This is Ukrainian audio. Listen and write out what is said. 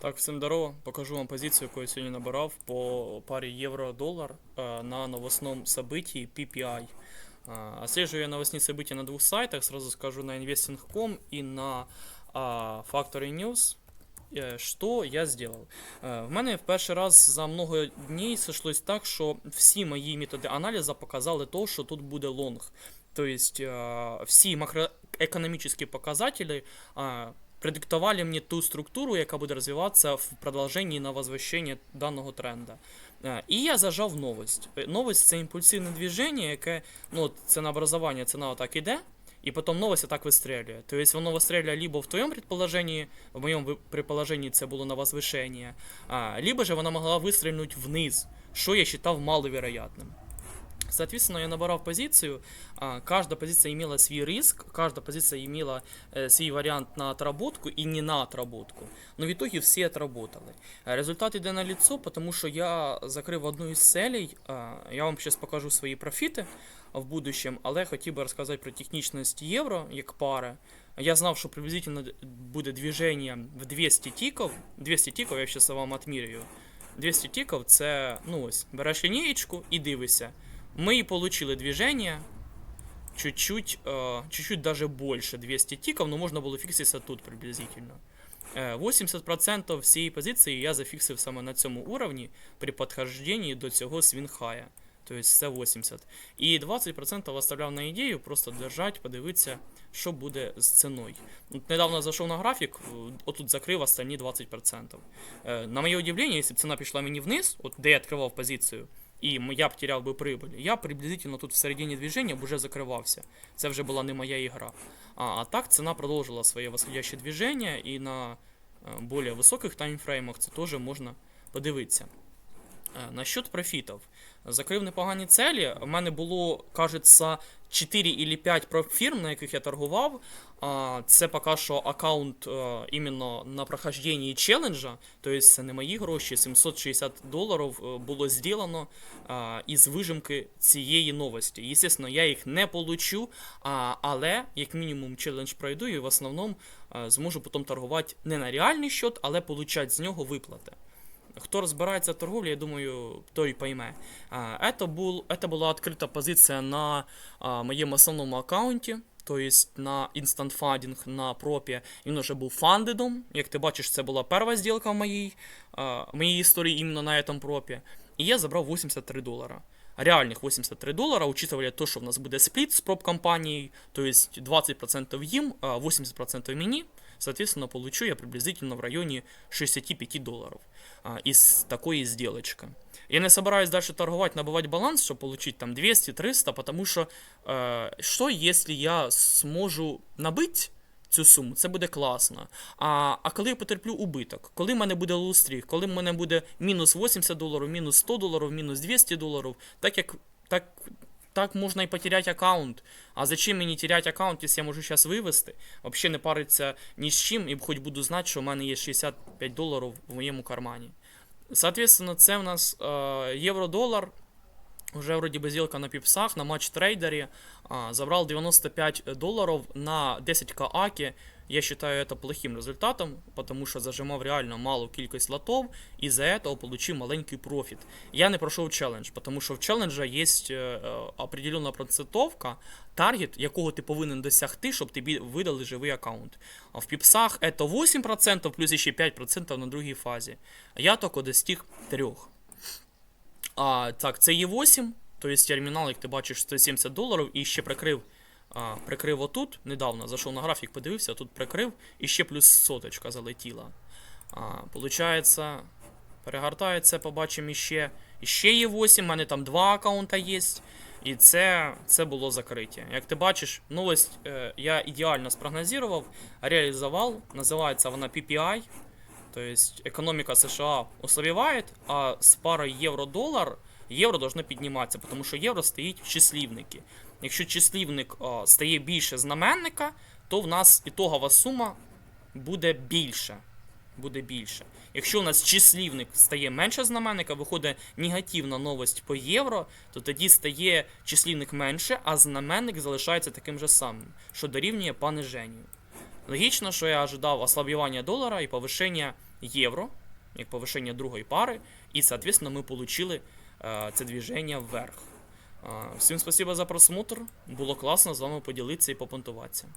Так, всім здорово. Покажу вам позицію, яку я сьогодні набирав по парі євро-долар э, на новостном событии PPI. А, Отслеживаю я новостные события на двух сайтах, сразу скажу на investing.com и на а, Factory News. Е, Що я зробив? Е, В мене в перший раз за много днів сошлось так, що всі мої методи аналізу показали то, що тут буде лонг. Тобто е, всі макроекономічні показатели е, предиктували мені ту структуру, яка буде розвиватися в продовженні на возвращення даного тренда. Е, І я зажав новость. Е, Новость це імпульсивне движення, яке ну, от цінообразування, ціна отак іде, и потом новость так выстрелює. То есть воно выстрелює либо в твоєму предположении, в моєму ви- предположении це було на возвышение, а, либо же вона могла вистрельнуть вниз, що я считав маловероятным. Соответственно, я набирав позицию. Каждая позиция имела свой риск, каждая позиция имела э, свой вариант на отработку и не на отработку. Но в итоге все отработали. Результат іде на лицо, потому що я закрив одну із целей. Я вам зараз покажу свої профіти в будущем, але хотів би розказати про технічність євро як пари. Я знав, що приблизительно буде движення в 200 тіків. 200 тіків я зараз вам отміряю. 200 тіків це, ну ось, береш лінієчку і дивишся. Мы и получили движение, чуть-чуть, э, чуть-чуть даже больше 200 тиков, но можно было фикситься тут приблизительно. Э, 80% всієї позиції я зафіксив саме на цьому уровні при підхожденні до цього свінхая. Тобто це 80. І 20% оставляв на ідею, просто держать, подивитися, що буде з ціною. От недавно зайшов на графік, е, отут закрив останні 20%. Е, На моє удивлення, якщо б ціна пішла мені вниз, от де я відкривав позицію, і я б теряв би прибыль. Я приблизительно тут в середині движення б уже закривався. Це вже була не моя ігра. А, а так ціна продовжила своє восходяще движення, і на е, более високих таймфреймах це теж можна подивитися. Е, Насчет профітів. Закрив непогані целі. У мене було, кажеться, 4 или 5 профірм, на яких я торгував. Це поки що аккаунт е, іменно на прохожденні челенджа. Тобто це не мої гроші. 760 доларів е, було зроблено із вижимки цієї новості. Звісно, я їх не получу, але як мінімум челендж пройду і в основному зможу потім торгувати не на реальний счет, але получати з нього виплати. Хто розбирається в торговлі, я думаю, той пойме. А, Это, был, это була відкрита позиція на а, моєму основному аккаунті, тобто на Instant Funding на пропі. Він вже був фандедом. Як ти бачиш, це була перша зділка в моїй, а, в моїй історії іменно на цьому пропі. І я забрав 83 долара. Реальних 83 долара, учитывая то, що в нас буде спліт з проб компанією, то есть 20% їм, а 80% мені. Соответственно, получу я приблизительно в районе 65 долларов а, из такой сделочки. Я не собираюсь дальше торговать, набывать баланс, чтобы получить там 200-300, потому что э, что если я зможу набити цю суму, це буде класно. А, а коли я потерплю убиток, коли в мене буде лустріх, коли в мене буде мінус 80 доларів, мінус 100 доларів, мінус 200 доларів, так як так, так можна і потерять аккаунт. А зачем мені терять аккаунт, якщо я можу зараз вивести, взагалі не париться ні з чим, і хоч буду знати, що в мене є 65 доларів в моєму кармані. Соответственно, це в нас е, євро-долар. Уже вроде бы сделка на пипсах, на матч трейдере. А, забрал 95 долларов на 10к аки. Я считаю это плохим результатом, потому що зажимав реально малу кількість лотов і за этого получив маленький профіт. Я не пройшов челендж, тому що в челенджа є е, е, определенна процентовка, таргет, якого ти повинен досягти, щоб тобі видали живий аккаунт. А в піпсах це 8% плюс ще 5% на другій фазі. А я тільки достиг 3%. А, так, це є 8, тобто термінал, як ти бачиш, 170 доларів і ще прикрив. А, прикрив отут, недавно зайшов на графік, подивився, тут прикрив, і ще плюс соточка залетіла. А, получається, перегортається, побачимо іще. Іще є 8, в мене там два аккаунта є. І це, це було закриття. Як ти бачиш, новость е, я ідеально спрогнозував, реалізував. Називається вона PPI. То есть экономика США ослабевает, а с парой євро-долар євро должно підніматися, тому що євро стоїть в числівнику. Якщо числівник а, стає більше знаменника, то в нас ітогова сума буде більше. Буде більше. Якщо у нас числівник стає менше знаменника, виходить негативна новость по євро, то тоді стає числівник менше, а знаменник залишається таким же самим, що дорівнює пониженню. Логічно, що я ожидав ослаблювання долара і повищення євро, як повишення другої пари, і, соответственно, ми получили е, це движення вверх. Е, Всім спасибо за просмотр. Було класно з вами поділитися і попонтуватися.